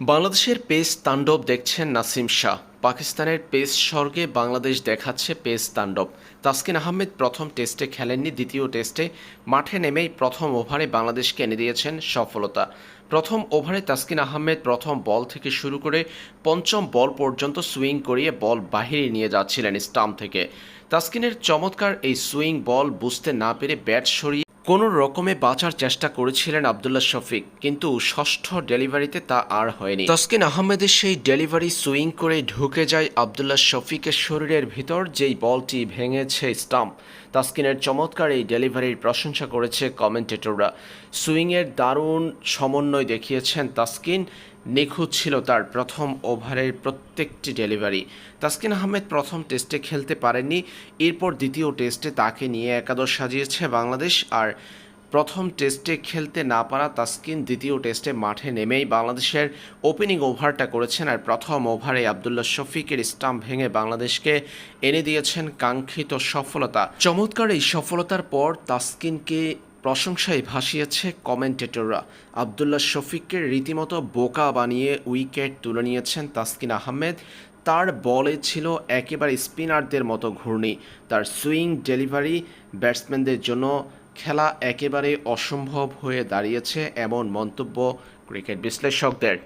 বাংলাদেশের পেস তাণ্ডব দেখছেন নাসিম শাহ। পাকিস্তানের পেস স্বর্গে বাংলাদেশ দেখাচ্ছে পেস তাণ্ডব। তাসকিন আহমেদ প্রথম টেস্টে খেলেননি, দ্বিতীয় টেস্টে মাঠে নেমেই প্রথম ওভারে বাংলাদেশকে এনে দিয়েছেন সফলতা। প্রথম ওভারে তাসকিন আহমেদ প্রথম বল থেকে শুরু করে পঞ্চম বল পর্যন্ত সুইং করিয়ে বল বাহিরে নিয়ে যাচ্ছিলেন স্টাম্প থেকে। তাসকিনের চমৎকার এই সুইং বল বুঝতে না পেরে ব্যাট সরিয়ে কোনো রকমে বাঁচার চেষ্টা করেছিলেন আবদুল্লাহ শফিক, কিন্তু ষষ্ঠ ডেলিভারিতে তা আর হয়নি। তসকিন আহমেদের সেই ডেলিভারি সুইং করে ঢুকে যায় আবদুল্লাহ শফিকের শরীরের ভিতর, যেই বলটি ভেঙেছে স্টাম্প। তাসকিনের চমৎকার এই ডেলিভারির প্রশংসা করেছে কমেন্টেটররা। সুইংয়ের দারুণ সমন্বয় দেখিয়েছেন তাসকিন নিখুঁত ছিল তার প্রথম ওভারের প্রত্যেকটি ডেলিভারি। তাসকিন আহমেদ প্রথম টেস্টে খেলতে পারেননি, এরপর দ্বিতীয় টেস্টে তাকে নিয়ে একাদশ সাজিয়েছে বাংলাদেশ। আর প্রথম টেস্টে খেলতে না পারা তাসকিন দ্বিতীয় টেস্টে মাঠে নেমেই বাংলাদেশের ওপেনিং ওভারটা করেছেন। আর প্রথম ওভারে আবদুল্লাহ শফিকের স্টাম্প ভেঙে বাংলাদেশকে এনে দিয়েছেন কাঙ্ক্ষিত সফলতা। চমৎকার এই সফলতার পর তাসকিনকে প্রশংসায় ভাসিয়েছে কমেন্টেটররা। আবদুল্লাহ শফিককে রীতিমতো বোকা বানিয়ে উইকেট তুলে নিয়েছেন তাসকিন আহমেদ। তার বলে ছিল একেবারে স্পিনারদের মতো ঘূর্ণি। তার সুইং ডেলিভারি ব্যাটসম্যানদের জন্য খেলা একেবারে অসম্ভব হয়ে দাঁড়িয়েছে এমন মন্তব্য ক্রিকেট বিশ্লেষকদের।